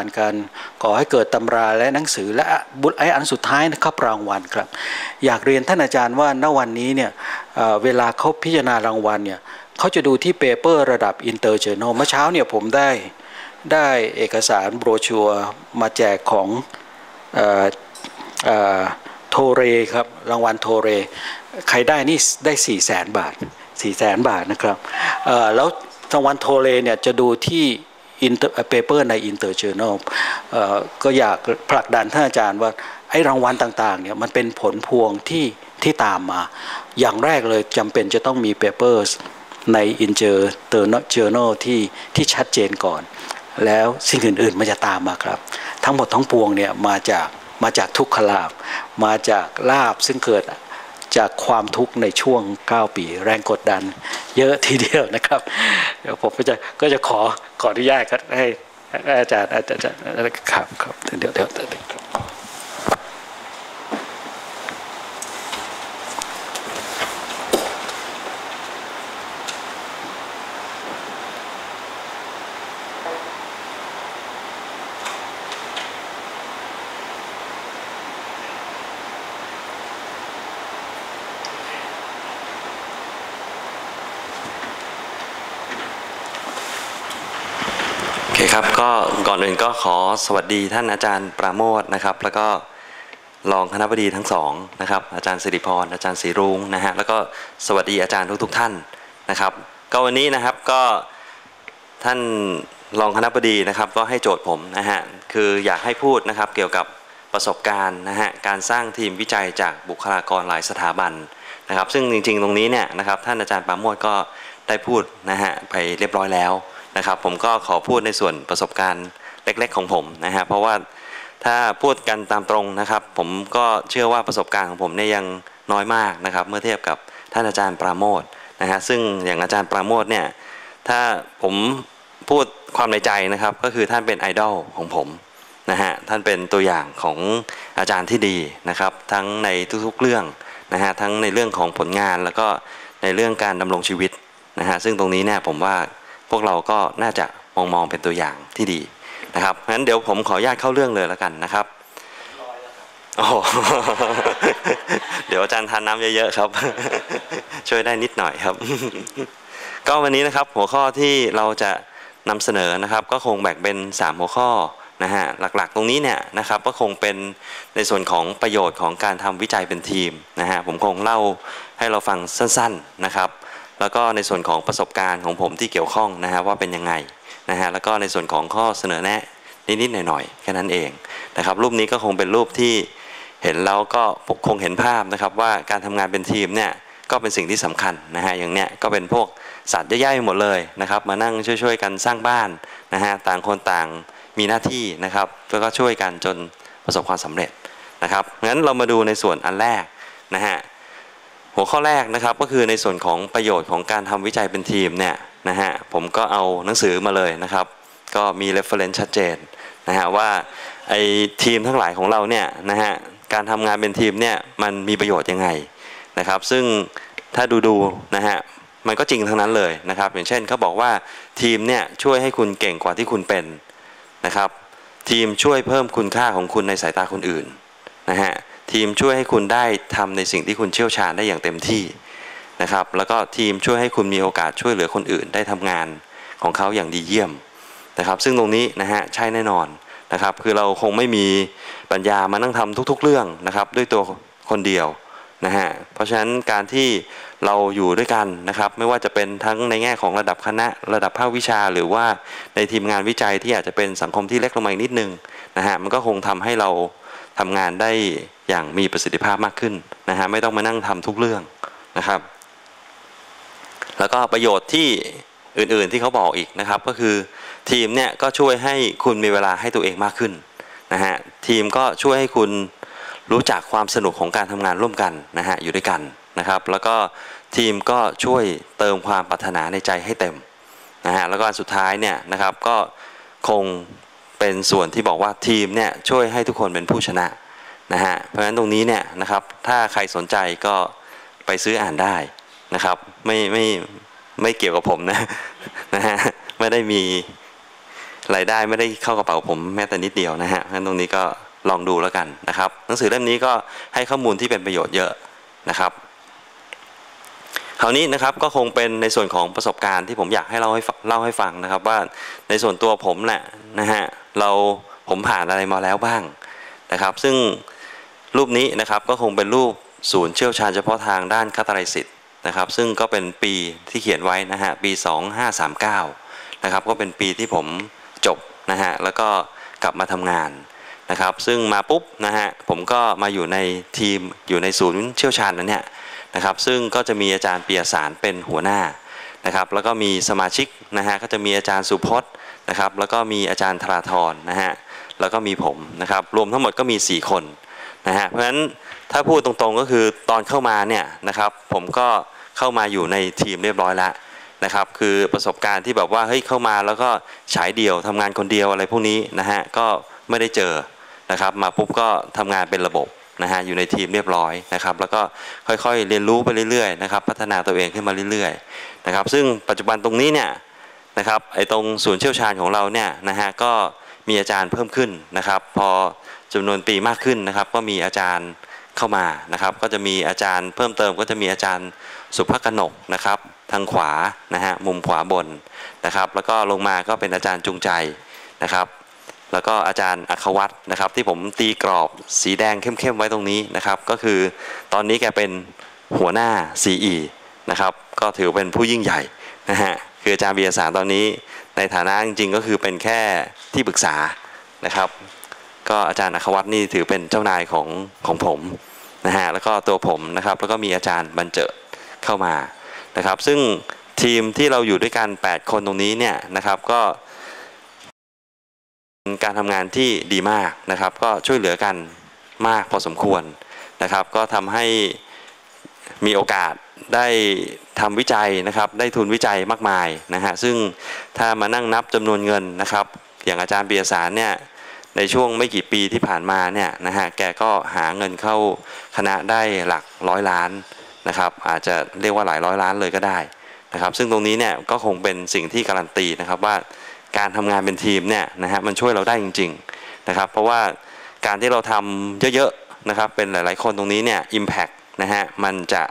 การการก่อให้เกิดตำราและหนังสือและบุตรไออันสุดท้ายนะครับรางวัลครับ อยากเรียนท่านอาจารย์ว่าณวันนี้เนี่ยเวลาเขาพิจารณารางวัลเนี่ยเขาจะดูที่เปเปอร์ระดับอินเตอร์เจอร์นเมื่อเช้าเนี่ยผมได้ได้เอกสารโบรชัวมาแจกของโทเรครับรางวัลโทเร ใครได้นี่ได้4ี่แสนบาท4ี่แสนบาทนะครับแล้วรางวัลโทเรเนี่ยจะดูที่ อินเตอร์เปเปอร์ในอินเตอร์เจอร์นลก็อยากผลักดันท่านอาจารย์ว่าไอ้รางวัลต่างๆเนี่ยมันเป็นผลพวงที่ที่ตามมา อย่างแรกเลยจำเป็นจะต้องมีเปเปอร์ในอินเจอร์เตอร์เจอร์นลที่ที่ชัดเจนก่อน แล้วสิ่งอื่นๆมันจะตามมาครับ ทั้งหมดทั้งปวงเนี่ยมาจากมาจากทุกขลาบ มาจากลาบซึ่งเกิด จากความทุกข์ในช่วง 9 ปีแรงกดดัน เยอะทีเดียวนะครับ เดี๋ยวผมก็จะก็จะขอขออนุญาตให้อาจารย์อาจารย์ครับครับเดี๋ยวเดี๋ยว ครับก็ก่อนอื่นก็ขอสวัสดีท่านอาจารย์ปราโมทนะครับ แล้วก็รองคณะบดีทั้งสองนะครับ อาจารย์สิริพรอาจารย์ศรีรุ้งนะฮะแล้วก็สวัสดีอาจารย์ทุกๆท่านนะครับ ก็วันนี้นะครับก็ท่านรองคณะบดีนะครับ ก็ให้โจทย์ผมนะฮะคืออยากให้พูดนะครับเกี่ยวกับประสบการณ์นะฮะการสร้างทีมวิจัยจากบุคลากรหลายสถาบันนะครับ ซึ่งจริงๆตรงนี้เนี่ยนะครับท่านอาจารย์ปราโมทก็ได้พูดนะฮะไปเรียบร้อยแล้ว นะครับ ผมก็ขอพูดในส่วนประสบการณ์เล็ก ๆ ของผมนะฮะเพราะว่าถ้าพูดกันตามตรงนะครับ ผมก็เชื่อว่าประสบการณ์ของผมเนี่ยยังน้อยมากนะครับ เมื่อเทียบกับท่านอาจารย์ปราโมทนะฮะซึ่งอย่างอาจารย์ปราโมทเนี่ยถ้าผมพูดความในใจนะครับก็คือท่านเป็นไอดอลของผมนะฮะท่านเป็นตัวอย่างของอาจารย์ที่ดีนะครับ ทั้งในทุกๆเรื่องนะฮะทั้งในเรื่องของผลงานแล้วก็ในเรื่องการดำรงชีวิตนะฮะซึ่งตรงนี้เนี่ยผมว่า พวกเราก็น่าจะมองมองเป็นตัวอย่างที่ดีนะครับงั้นเดี๋ยวผมขออนุญาตเข้าเรื่องเลยแล้วกันนะครับโอ้เดี๋ยวอาจารย์ทานน้ำเยอะๆครับ ช่วยได้นิดหน่อยครับ ก็วันนี้นะครับหัวข้อที่เราจะนำเสนอนะครับ ก็คงแบ่งเป็น 3 หัวข้อนะฮะหลักๆ ตรงนี้เนี่ยนะครับก็คงเป็นในส่วนของประโยชน์ของการทำวิจัยเป็นทีมนะฮะผมคงเล่าให้เราฟังสั้น ๆนะครับ แล้วก็ในส่วนของประสบการณ์ของผมที่เกี่ยวข้องนะฮะว่าเป็นยังไงนะฮะแล้วก็ในส่วนของข้อเสนอแนะนิดๆหน่อยๆแค่นั้นเองนะครับรูปนี้ก็คงเป็นรูปที่เห็นแล้วก็คงเห็นภาพนะครับว่าการทำงานเป็นทีมเนี่ยก็เป็นสิ่งที่สำคัญนะฮะอย่างเนี้ยก็เป็นพวกสัตว์ย่อยๆหมดเลยนะครับ มานั่งช่วยๆกันสร้างบ้านนะฮะต่างคนต่างมีหน้าที่นะครับแล้วก็ช่วยกันจนประสบความสำเร็จนะครับงั้นเรามาดูในส่วนอันแรกนะฮะ หัวข้อแรกนะครับก็คือในส่วนของประโยชน์ของการทำวิจัยเป็นทีมเนี่ยนะฮะผมก็เอาหนังสือมาเลยนะครับ ก็มี reference ชัดเจนนะฮะว่าไอ้ทีมทั้งหลายของเราเนี่ยนะฮะการทำงานเป็นทีมเนี่ยมันมีประโยชน์ยังไงนะครับ ซึ่งถ้าดูดูนะฮะมันก็จริงทั้งนั้นเลยนะครับ อย่างเช่นเขาบอกว่าทีมเนี่ยช่วยให้คุณเก่งกว่าที่คุณเป็นนะครับ ทีมช่วยเพิ่มคุณค่าของคุณในสายตาคนอื่นนะฮะ ทีมช่วยให้คุณได้ทำในสิ่งที่คุณเชี่ยวชาญได้อย่างเต็มที่นะครับ แล้วก็ทีมช่วยให้คุณมีโอกาสช่วยเหลือคนอื่นได้ทำงานของเขาอย่างดีเยี่ยมนะครับ ซึ่งตรงนี้นะฮะใช่แน่นอนนะครับ คือเราคงไม่มีปัญญามานั่งทำทุก ๆ เรื่องนะครับ ด้วยตัวคนเดียวนะฮะเพราะฉะนั้นการที่เราอยู่ด้วยกันนะครับ ไม่ว่าจะเป็นทั้งในแง่ของระดับคณะระดับภาควิชา หรือว่าในทีมงานวิจัยที่อาจจะเป็นสังคมที่เล็กลงมาอีกนิดนึงนะฮะมันก็คงทำให้เรา ทำงานได้อย่างมีประสิทธิภาพมากขึ้นนะฮะไม่ต้องมานั่งทำทุกเรื่องนะครับ แล้วก็ประโยชน์ที่อื่นๆที่เขาบอกอีกนะครับ ก็คือทีมเนี่ยก็ช่วยให้คุณมีเวลาให้ตัวเองมากขึ้นนะฮะทีมก็ช่วยให้คุณรู้จักความสนุกของการทำงานร่วมกันนะฮะอยู่ด้วยกันนะครับ แล้วก็ทีมก็ช่วยเติมความปรารถนาในใจให้เต็มนะฮะแล้วก็สุดท้ายเนี่ยนะครับก็คง เป็นส่วนที่บอกว่าทีมเนี่ยช่วยให้ทุกคนเป็นผู้ชนะนะฮะเพราะฉะนั้นตรงนี้เนี่ยนะครับถ้าใครสนใจก็ไปซื้ออ่านได้นะครับ ไม่ไม่ไม่เกี่ยวกับผมนะนะฮะไม่ได้มีรายได้ไม่ได้เข้ากระเป๋าผมแม้แต่นิดเดียวนะฮะงั้นตรงนี้ก็ลองดูแล้วกันนะครับ หนังสือเล่มนี้ก็ให้ข้อมูลที่เป็นประโยชน์เยอะนะครับ คราวนี้นะครับก็คงเป็นในส่วนของประสบการณ์ที่ผมอยากให้เล่าให้เล่าให้ฟังนะครับว่าในส่วนตัวผมแหละนะฮะเราผมผ่านอะไรมาแล้วบ้างนะครับ ซึ่งรูปนี้นะครับก็คงเป็นรูปศูนย์เชี่ยวชาญเฉพาะทางด้านคาตาไลซิสนะครับ ซึ่งก็เป็นปีที่เขียนไว้นะฮะปี 2539นะครับก็เป็นปีที่ผมจบนะฮะแล้วก็กลับมาทำงานนะครับ ซึ่งมาปุ๊บนะฮะผมก็มาอยู่ในทีมอยู่ในศูนย์เชี่ยวชาญนั้นเนี่ย นะครับซึ่งก็จะมีอาจารย์เปียสารเป็นหัวหน้านะครับแล้วก็มีสมาชิกนะฮะก็จะมีอาจารย์สุพจน์นะครับแล้วก็มีอาจารย์ธราธรนะฮะแล้วก็มีผมนะครับรวมทั้งหมดก็มี 4 คนนะฮะเพราะฉะนั้นถ้าพูดตรงๆก็คือตอนเข้ามาเนี่ยนะครับผมก็เข้ามาอยู่ในทีมเรียบร้อยแล้วนะครับคือประสบการณ์ที่แบบว่าเฮ้ยเข้ามาแล้วก็ฉายเดี่ยวทำงานคนเดียวอะไรพวกนี้นะฮะก็ไม่ได้เจอนะครับมาปุ๊บก็ทำงานเป็นระบบ นะฮะอยู่ในทีมเรียบร้อยนะครับ แล้วก็ค่อยๆ เรียนรู้ไปเรื่อยๆนะครับพัฒนาตัวเองขึ้นมาเรื่อยๆนะครับ ซึ่งปัจจุบันตรงนี้เนี่ยนะครับไอ้ตรงศูนย์เชี่ยวชาญของเราเนี่ยนะฮะก็มีอาจารย์เพิ่มขึ้นนะครับ พอจำนวนปีมากขึ้นนะครับ ก็มีอาจารย์เข้ามานะครับ ก็จะมีอาจารย์เพิ่มเติมก็จะมีอาจารย์สุภกนกนะครับ ทางขวานะฮะมุมขวาบนนะครับ แล้วก็ลงมาก็เป็นอาจารย์จุงใจนะครับ แล้วก็อาจารย์อัควัตนะครับ ที่ผมตีกรอบสีแดงเข้มๆไว้ตรงนี้นะครับ ก็คือตอนนี้แกเป็นหัวหน้า CE นะครับก็ถือเป็นผู้ยิ่งใหญ่นะฮะคืออาจารย์เบียสารตอนนี้ในฐานะจริงๆ ก็คือเป็นแค่ที่ปรึกษานะครับ ก็อาจารย์อัควัตนี่ถือเป็นเจ้านายของของผมนะฮะแล้วก็ตัวผมนะครับแล้วก็มีอาจารย์บรรเจิดเข้ามานะครับ ซึ่งทีมที่เราอยู่ด้วยกัน 8 คนตรงนี้เนี่ยนะครับก็ การทำงานที่ดีมากนะครับ ก็ช่วยเหลือกันมากพอสมควรนะครับ ก็ทำให้มีโอกาสได้ทำวิจัยนะครับ ได้ทุนวิจัยมากมายนะฮะซึ่งถ้ามานั่งนับจำนวนเงินนะครับ อย่างอาจารย์เบียร์สารเนี่ยในช่วงไม่กี่ปีที่ผ่านมาเนี่ยนะฮะแกก็หาเงินเข้าคณะได้หลักร้อยล้านนะครับ อาจจะเรียกว่าหลายร้อยล้านเลยก็ได้นะครับ ซึ่งตรงนี้เนี่ยก็คงเป็นสิ่งที่การันตีนะครับว่า การทำงานเป็นทีมเนี่ยนะฮะมันช่วยเราได้จริงๆนะครับ เพราะว่าการที่เราทำเยอะๆนะครับ เป็นหลายๆคนตรงนี้เนี่ย Impact นะฮะมันจะ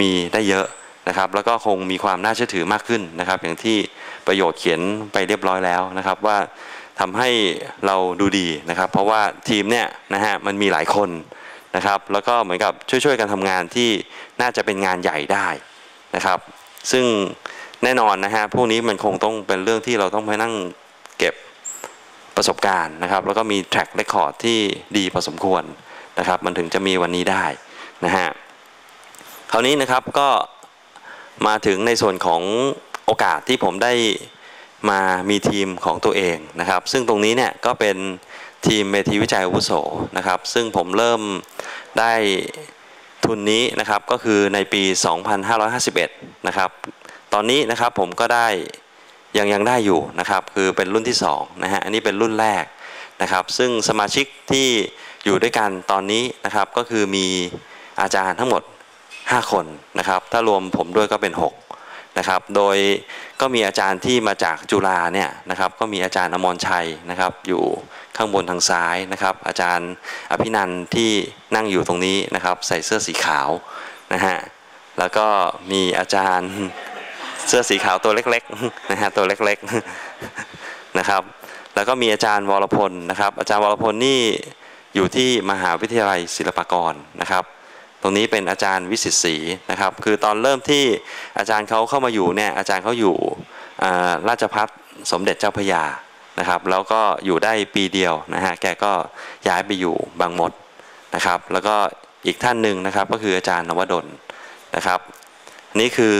มีได้เยอะนะครับ แล้วก็คงมีความน่าเชื่อถือมากขึ้นนะครับ อย่างที่ประโยชน์เขียนไปเรียบร้อยแล้วนะครับว่าทำให้เราดูดีนะครับ เพราะว่าทีมเนี่ยนะฮะมันมีหลายคนนะครับ แล้วก็เหมือนกับช่วยๆกันทำงานที่น่าจะเป็นงานใหญ่ได้นะครับ ซึ่ง แน่นอนนะฮะพวกนี้มันคงต้องเป็นเรื่องที่เราต้องไปนั่งเก็บประสบการณ์นะครับ แล้วก็มี track record ที่ดีพอสมควรนะครับ มันถึงจะมีวันนี้ได้นะฮะคราวนี้นะครับก็มาถึงในส่วนของโอกาสที่ผมได้มามีทีมของตัวเองนะครับ ซึ่งตรงนี้เนี่ยก็เป็นทีมเมทีวิจัยอาวุโสนะครับ ซึ่งผมเริ่มได้ทุนนี้นะครับก็คือในปี 2551 นะครับ อนนี้นะครับผมก็ได้ยังยังได้อยู่นะครับ คือเป็นรุ่นที่2นะฮะอันนี้เป็นรุ่นแรกนะครับ ซึ่งสมาชิกที่อยู่ด้วยกันตอนนี้นะครับ ก็คือมีอาจารย์ทั้งหมด 5 คนนะครับ ถ้ารวมผมด้วยก็เป็น 6 นะครับ โดยก็มีอาจารย์ที่มาจากจุฬาเนี่ยนะครับ ก็มีอาจารย์อมรชัยนะครับ อยู่ข้างบนทางซ้ายนะครับ อาจารย์อภินันท์ที่นั่งอยู่ตรงนี้นะครับ ใส่เสื้อสีขาวนะฮะแล้วก็มีอาจารย์ เสื้อสีขาวตัวเล็กๆนะฮะตัวเล็กๆนะครับ แล้วก็มีอาจารย์วรพลนะครับ อาจารย์วรพลนี่อยู่ที่มหาวิทยาลัยศิลปากรนะครับ ตรงนี้เป็นอาจารย์วิสิตศรีนะครับ คือตอนเริ่มที่อาจารย์เขาเข้ามาอยู่เนี่ยอาจารย์เขาอยู่ราชพัฒสมเด็จเจ้าพระยานะครับแล้วก็อยู่ได้ปีเดียวนะฮะแกก็ย้ายไปอยู่บางมดนะครับ แล้วก็อีกท่านหนึ่งนะครับก็คืออาจารย์นวดลนะครับ นี่คือ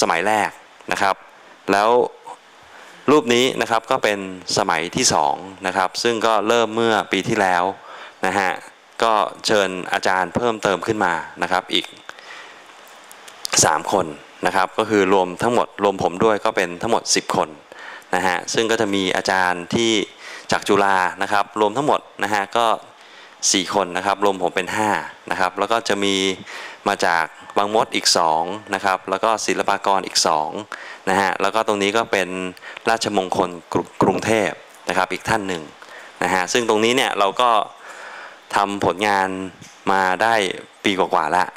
สมัยแรกนะครับ แล้วรูปนี้นะครับก็เป็นสมัยที่สองนะครับซึ่งก็เริ่มเมื่อปีที่แล้วนะฮะก็เชิญอาจารย์เพิ่มเติมขึ้นมานะครับอีก 3 คนนะครับก็คือรวมทั้งหมดรวมผมด้วยก็เป็นทั้งหมด 10 คนนะฮะซึ่งก็จะมีอาจารย์ที่จากจุฬานะครับรวมทั้งหมดนะฮะก็ 4 คนนะครับรวมผมเป็น5นะครับแล้วก็จะมี มาจากบางมดอีก2นะครับแล้วก็ศิลปากรอีก2นะฮะแล้วก็ตรงนี้ก็เป็นราชมงคลกรุกรุงเทพนะครับอีกท่านหนึ่งนะฮะซึ่งตรงนี้เนี่ยเราก็ทำผลงานมาได้ปีกว่าๆแล้ว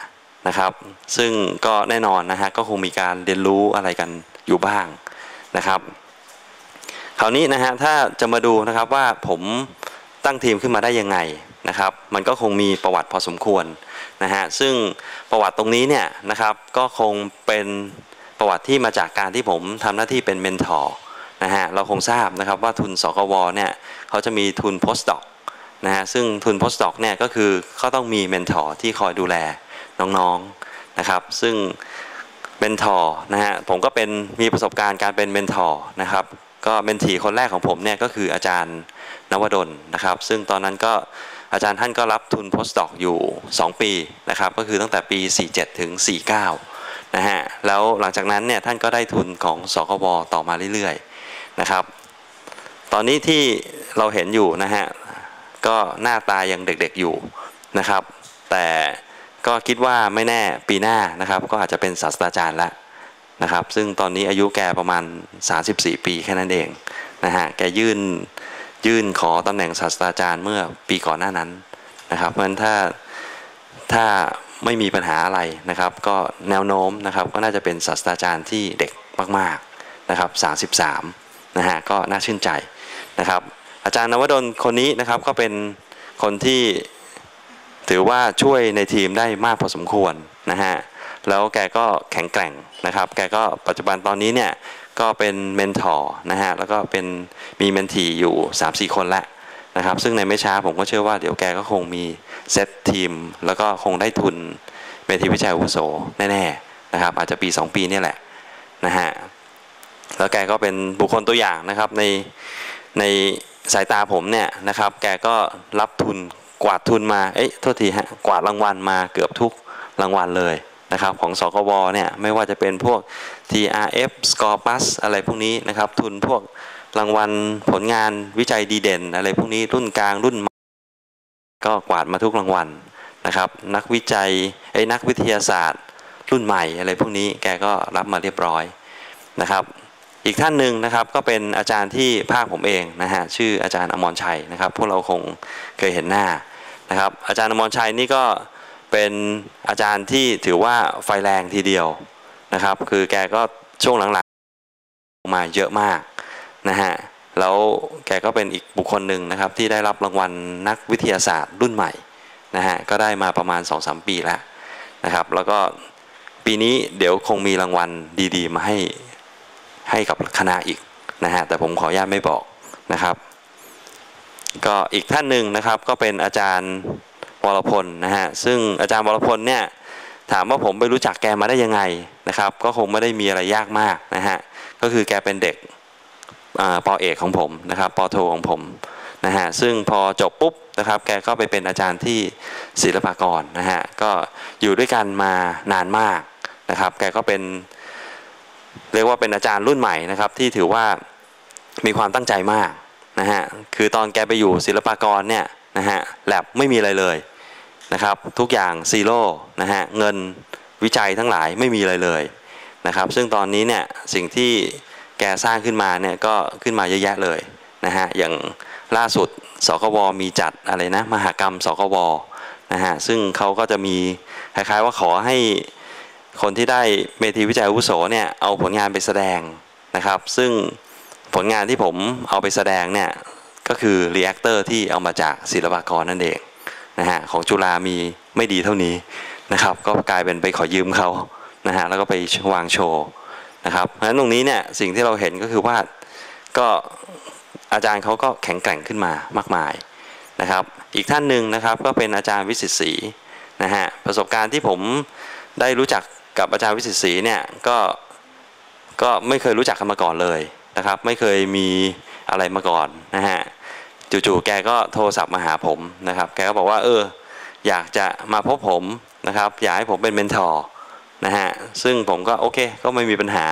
นะครับ ซึ่งก็แน่นอนนะฮะก็คงมีการเรียนรู้อะไรกันอยู่บ้างนะครับ คราวนี้นะฮะถ้าจะมาดูนะครับว่าผมตั้งทีมขึ้นมาได้ยังไงนะครับ มันก็คงมีประวัติพอสมควร นะฮะซึ่งประวัติตรงนี้เนี่ยนะครับก็คงเป็นประวัติที่มาจากการที่ผมทำหน้าที่เป็นเมนทอร์นะฮะเราคงทราบนะครับว่าทุนสกวเนี่ยเขาจะมีทุนโพสต์ดอกนะฮะซึ่งทุนโพสต์ดอกเนี่ยก็คือเขาต้องมีเมนทอร์ที่คอยดูแลน้องๆนะครับ ซึ่งเมนทอร์นะฮะผมก็เป็นมีประสบการณ์การเป็นเมนทอร์นะครับก็เมนทีคนแรกของผมเนี่ยก็คืออาจารย์นวดลนะครับ ซึ่งตอนนั้นก็ อาจารย์ท่านก็รับทุนโพสต์ดอกอยู่ 2 ปีนะครับก็คือตั้งแต่ปี 47 ถึง 49 นะฮะแล้วหลังจากนั้นเนี่ยท่านก็ได้ทุนของสกวต่อมาเรื่อยๆนะครับตอนนี้ที่เราเห็นอยู่นะฮะก็หน้าตายังเด็กๆอยู่นะครับ แต่ก็คิดว่าไม่แน่ปีหน้านะครับ ก็อาจจะเป็นศาสตราจารย์ละนะครับ ซึ่งตอนนี้อายุแกประมาณ 34 ปีแค่นั้นเองนะฮะแกยื่น ยื่นขอตำแหน่งศาสตราจารย์เมื่อปีก่อนหน้านั้นนะครับ เพราะฉะนั้นถ้าถ้าไม่มีปัญหาอะไรนะครับ ก็แนวโน้มนะครับก็น่าจะเป็นศาสตราจารย์ที่เด็กมากๆนะครับ33นะฮะก็น่าชื่นใจนะครับ อาจารย์นวดลคนนี้นะครับก็เป็นคนที่ถือว่าช่วยในทีมได้มากพอสมควรนะฮะแล้วแกก็แข็งแกร่งนะครับ แกก็ปัจจุบันตอนนี้เนี่ย ก็เป็นเมนทอร์นะฮะแล้วก็เป็นมีเมนทีอยู่ 3-4 คนแล้วนะครับ ซึ่งในไม่ช้าผมก็เชื่อว่าเดี๋ยวแกก็คงมีเซตทีม แล้วก็คงได้ทุนเมทีวิจัยอุโสแน่ๆนะครับ อาจจะปี 2 ปีนี่แหละนะฮะแล้วแกก็เป็นบุคคลตัวอย่างนะครับในในสายตาผมเนี่ยนะครับ แกก็รับทุนกวาดทุนมา เอ้ยโทษทีฮะกวาดรางวัลมาเกือบทุกรางวัลเลย นะครับของสกวเนี่ยไม่ว่าจะเป็นพวก TRF Scopus อะไรพวกนี้นะครับ ทุนพวกรางวัลผลงานวิจัยดีเด่น อะไรพวกนี้รุ่นกลางรุ่น ก็กวาดมาทุกรางวัลนะครับ นักวิจัยไอ้นักวิทยาศาสตร์ รุ่นใหม่อะไรพวกนี้แกก็รับมาเรียบร้อยนะครับอีกท่านหนึ่งนะครับก็เป็นอาจารย์ที่ภาคผมเองนะฮะชื่ออาจารย์อมรชัยนะครับ พวกเราคงเคยเห็นหน้านะครับ อาจารย์อมรชัยนี่ก็ เป็นอาจารย์ที่ถือว่าไฟแรงทีเดียวนะครับ คือแกก็ช่วงหลังๆมาเยอะมากนะฮะแล้วแกก็เป็นอีกบุคคลหนึ่งนะครับ ที่ได้รับรางวัลนักวิทยาศาสตร์รุ่นใหม่นะฮะก็ได้มาประมาณ 2-3 ปีแล้วนะครับ แล้วก็ปีนี้เดี๋ยวคงมีรางวัลดีๆ มาให้ให้กับคณะอีกนะฮะแต่ผมขออนุญาตไม่บอกนะครับ ก็อีกท่านหนึ่งนะครับก็เป็นอาจารย์ วรพลนะฮะซึ่งอาจารย์วรพลเนี่ยถามว่าผมไปรู้จักแกมาได้ยังไงนะครับ ก็คงไม่ได้มีอะไรยากมากนะฮะก็คือแกเป็นเด็กปอเอกของผมนะครับปอโทของผมนะฮะซึ่งพอจบปุ๊บนะครับ แกก็ไปเป็นอาจารย์ที่ศิลปากรนะฮะก็อยู่ด้วยกันมานานมากนะครับ แกก็เป็นเรียกว่าเป็นอาจารย์รุ่นใหม่นะครับ ที่ถือว่ามีความตั้งใจมากนะฮะคือตอนแกไปอยู่ศิลปากรเนี่ยนะฮะแลบไม่มีอะไรเลย นะครับทุกอย่างซีโร่นะฮะเงินวิจัยทั้งหลายไม่มีอะไรเลยนะครับซึ่งตอนนี้เนี่ยสิ่งที่แกสร้างขึ้นมาเนี่ยก็ขึ้นมาเยอะแยะเลยนะฮะอย่างล่าสุดสกวมีจัดอะไรนะมหากรรมสกวนะฮะซึ่งเขาก็จะมีคล้ายๆว่าขอให้คนที่ได้เมทีวิจัยอาวุโสเนี่ยเอาผลงานไปแสดงนะครับ ซึ่งผลงานที่ผมเอาไปแสดงเนี่ยก็คือรีแอคเตอร์ที่เอามาจากศิลปากรนั่นเอง นะฮะของจุฬามีไม่ดีเท่านี้นะครับ ก็กลายเป็นไปขอยืมเขานะฮะแล้วก็ไปวางโชว์นะครับเพราะฉะนั้นตรงนี้เนี่ยสิ่งที่เราเห็นก็คือว่าก็อาจารย์เขาก็แข็งแกร่งขึ้นมามากมายนะครับ อีกท่านหนึ่งนะครับก็เป็นอาจารย์วิสิตศรีนะฮะประสบการณ์ที่ผมได้รู้จักกับอาจารย์วิสิตศรีเนี่ยก็ก็ไม่เคยรู้จักกันมาก่อนเลยนะครับ ไม่เคยมีอะไรมาก่อนนะฮะ จู่ๆแกก็โทรศัพท์มาหาผมนะครับ แกก็บอกว่าเอออยากจะมาพบผมนะครับ อยากให้ผมเป็นเมนทอร์นะฮะซึ่งผมก็โอเคก็ไม่มีปัญหา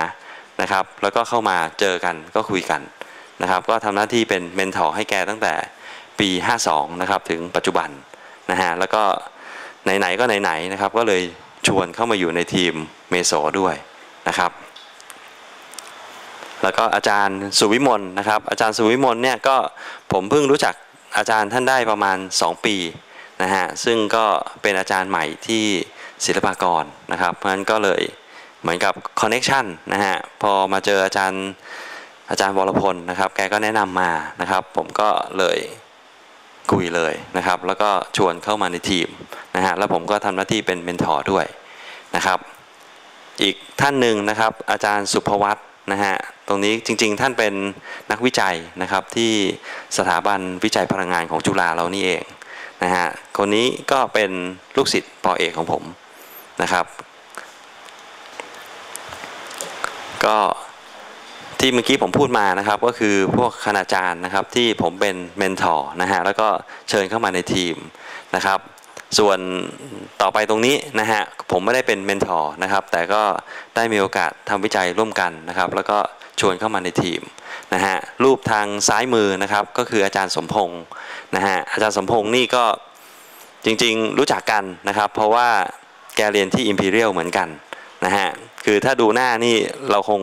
นะครับ แล้วก็เข้ามาเจอกันก็คุยกันนะครับ ก็ทำหน้าที่เป็นเมนทอร์ให้แกตั้งแต่ปี 52 นะครับ ถึงปัจจุบันนะฮะแล้วก็ไหนๆก็ไหนๆนะครับ ก็เลยชวนเข้ามาอยู่ในทีมเมโซด้วยนะครับ แล้วก็อาจารย์สุวิมลนะครับ อาจารย์สุวิมลเนี่ยก็ผมเพิ่งรู้จักอาจารย์ท่านได้ประมาณ 2 ปีนะฮะซึ่งก็เป็นอาจารย์ใหม่ที่ศิลปากรนะครับเพราะฉะนั้นก็เลยเหมือนกับคอนเน็ชันนะฮะพอมาเจออาจารย์อาจารย์วรพลนะครับ แกก็แนะนำมานะครับ ผมก็เลยคุยเลยนะครับ แล้วก็ชวนเข้ามาในทีมนะฮะแล้วผมก็ทำหน้าที่เป็นเมนทอร์ด้วยนะครับ อีกท่านหนึ่งนะครับ อาจารย์สุภวัต นะฮะตรงนี้จริงๆท่านเป็นนักวิจัยนะครับที่สถาบันวิจัยพลังงานของจุฬาเรานี่เองนะฮะคนนี้ก็เป็นลูกศิษย์ปอเอกของผมนะครับ ก็ที่เมื่อกี้ผมพูดมานะครับก็คือพวกคณาจารย์นะครับที่ผมเป็นเมนทอร์นะฮะแล้วก็เชิญเข้ามาในทีมนะครับ ส่วนต่อไปตรงนี้นะฮะผมไม่ได้เป็นเมนทอร์นะครับแต่ก็ได้มีโอกาสทำวิจัยร่วมกันนะครับ แล้วก็ชวนเข้ามาในทีมนะฮะรูปทางซ้ายมือนะครับก็คืออาจารย์สมพงศ์นะฮะอาจารย์สมพงศ์นี่ก็จริงๆรู้จักกันนะครับ เพราะว่าแกเรียนที่ Imperial เหมือนกันนะฮะคือถ้าดูหน้านี่เราคง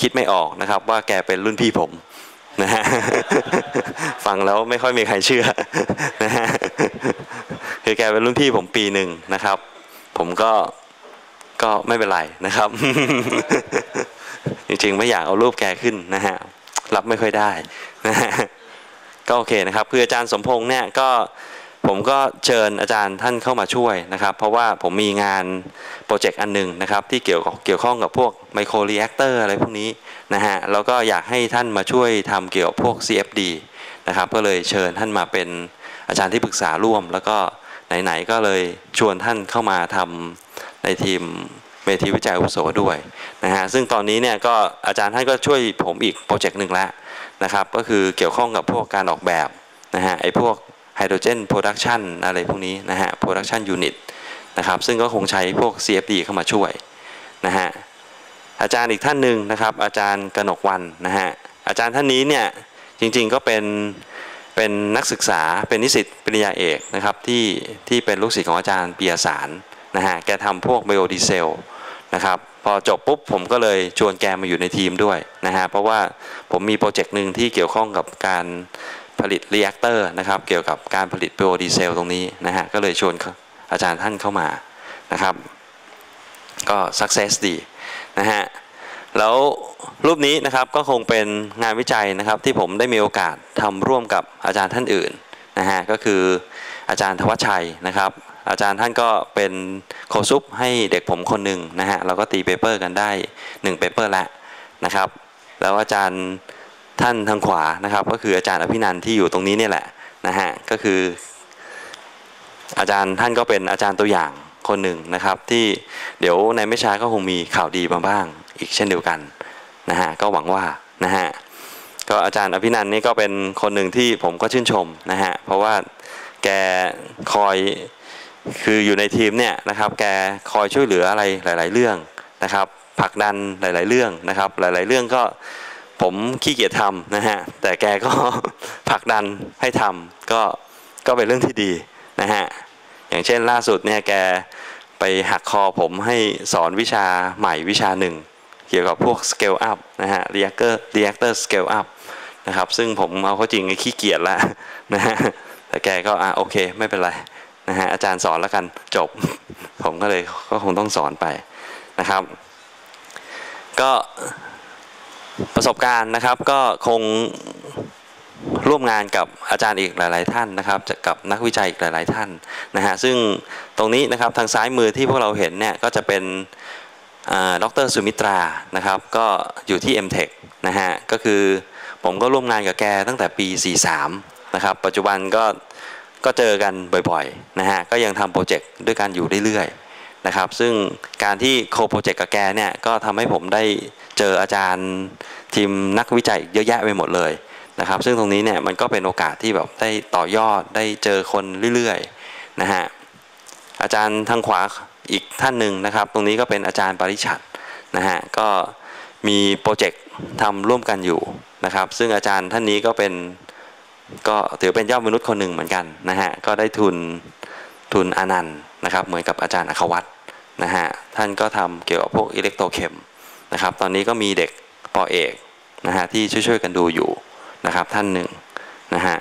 คิดไม่ออกนะครับ ว่าแกเป็นรุ่นพี่ผมนะฮะฟังแล้วไม่ค่อยมีใครเชื่อนะฮะ คือแกเป็นรุ่นพี่ผมปีหนึ่งนะครับ ผมก็ก็ไม่เป็นไรนะครับ จริงๆไม่อยากเอารูปแกขึ้นนะฮะรับไม่ค่อยได้นะฮะก็โอเคนะครับคืออาจารย์สมพงษ์เนี่ยก็ผมก็เชิญอาจารย์ท่านเข้ามาช่วยนะครับ เพราะว่าผมมีงานโปรเจกต์อันหนึ่งนะครับ ที่เกี่ยวกับเกี่ยวข้องกับพวกไมโครเรีแอคเตอร์อะไรพวกนี้นะฮะแล้วก็อยากให้ท่านมาช่วยทำเกี่ยวกับพวก CFD นะครับก็เลยเชิญท่านมาเป็นอาจารย์ที่ปรึกษาร่วม แล้วก็ ไหนๆก็เลยชวนท่านเข้ามาทำในทีมเวทีวิจัยอาวุโสด้วยนะฮะซึ่งตอนนี้เนี่ยก็อาจารย์ท่านก็ช่วยผมอีกโปรเจกต์หนึ่งแล้วนะครับ ก็คือเกี่ยวข้องกับพวกการออกแบบนะฮะไอ้พวกไฮโดรเจนโปรดักชันอะไรพวกนี้นะฮะโปรดักชันยูนิตนะครับซึ่งก็คงใช้พวก CFD เข้ามาช่วยนะฮะอาจารย์อีกท่านหนึ่งนะครับ อาจารย์กนกวันนะฮะอาจารย์ท่านนี้เนี่ยจริงๆก็เป็น เป็นนักศึกษาเป็นนิสิตปริญญาเอกนะครับที่ที่เป็นลูกศิษย์ของอาจารย์ปียสารนะฮะแกทำพวกไบโอดีเซลนะครับพอจบปุ๊บผมก็เลยชวนแกมาอยู่ในทีมด้วยนะฮะเพราะว่าผมมีโปรเจกต์หนึ่งที่เกี่ยวข้องกับการผลิตเรีแอคเตอร์นะครับเกี่ยวกับการผลิตไบโอดีเซลตรงนี้นะฮะก็เลยชวนอาจารย์ท่านเข้ามานะครับก็สักเซสดีนะฮะ แล้วรูปนี้นะครับก็คงเป็นงานวิจัยนะครับที่ผมได้มีโอกาสทำร่วมกับอาจารย์ท่านอื่นนะฮะก็คืออาจารย์ทวัชชัยนะครับ อาจารย์ท่านก็เป็นโคซุปให้เด็กผมคนหนึ่งนะฮะเราก็ตีเปเปอร์กันได้1เปเปอร์แล้วนะครับแล้วอาจารย์ท่านทางขวานะครับ ก็คืออาจารย์อภินันท์ที่อยู่ตรงนี้เนี่ยแหละนะฮะก็คือ อาจารย์ท่านก็เป็นอาจารย์ตัวอย่างคนหนึ่งนะครับ ที่เดี๋ยวในไม่ช้าก็คงมีข่าวดีมาบ้าง อีกเช่นเดียวกันนะฮะก็หวังว่านะฮะก็อาจารย์อภินันนี่ก็เป็นคนหนึ่งที่ผมก็ชื่นชมนะฮะเพราะว่าแกคอยคืออยู่ในทีมเนี่ยนะครับแกคอยช่วยเหลืออะไรหลาย ๆ เรื่องนะครับผลักดันหลาย ๆ เรื่องนะครับ หลาย ๆ เรื่องก็ผมขี้เกียจทำนะฮะแต่แกก็ผลักดันให้ทำก็ก็เป็นเรื่องที่ดีนะฮะอย่างเช่นล่าสุดเนี่ยแกไปหักคอผมให้สอนวิชาใหม่วิชาหนึ่ง เกี่ยวกับพวก scale up นะฮะ reactor reactor scale up นะครับซึ่งผมเอาเข้าจริงขี้เกียจแล้วนะฮะแต่แกก็อะโอเคไม่เป็นไรนะฮะอาจารย์สอนแล้วกันจบ ผมก็เลยก็คงต้องสอนไปนะครับ ก็ประสบการณ์นะครับก็คงร่วมงานกับอาจารย์อีกหลาย ๆ ท่านนะครับจะกับนักวิจัยอีกหลาย ๆ ท่านนะฮะซึ่งตรงนี้นะครับทางซ้ายมือที่พวกเราเห็นเนี่ยก็จะเป็น ดรสุมิตรานะครับก็อยู่ที่ MTech นะฮะก็คือผมก็ร่วมงานกับแกตั้งแต่ปี 43 นะครับ ปัจจุบันก็ก็เจอกันบ่อยๆนะฮะก็ยังทำโปรเจกต์ด้วยกันอยู่เรื่อยๆนะครับซึ่งการที่โคโปรเจกต์กับแกเนี่ยก็ทำให้ผมได้เจออาจารย์ทีมนักวิจัยเยอะแยะไปหมดเลยนะครับซึ่งตรงนี้เนี่ยมันก็เป็นโอกาสที่แบบได้ต่อยอดได้เจอคนเรื่อยๆนะฮะอาจารย์ทางขวา อีกท่านหนึ่งนะครับ ตรงนี้ก็เป็นอาจารย์ปริชัดนะฮะก็มีโปรเจกต์ทำร่วมกันอยู่นะครับ ซึ่งอาจารย์ท่านนี้ก็เป็นก็ถือเป็นยอดมนุษย์คนหนึ่งเหมือนกันนะฮะก็ได้ทุนทุนอนันต์นะครับ เหมือนกับอาจารย์อัควัตนะฮะท่านก็ทำเกี่ยวกับพวกอิเล็กโทรเคมนะครับ ตอนนี้ก็มีเด็กปอเอกนะฮะที่ช่วยๆกันดูอยู่นะครับท่านหนึ่งนะฮะ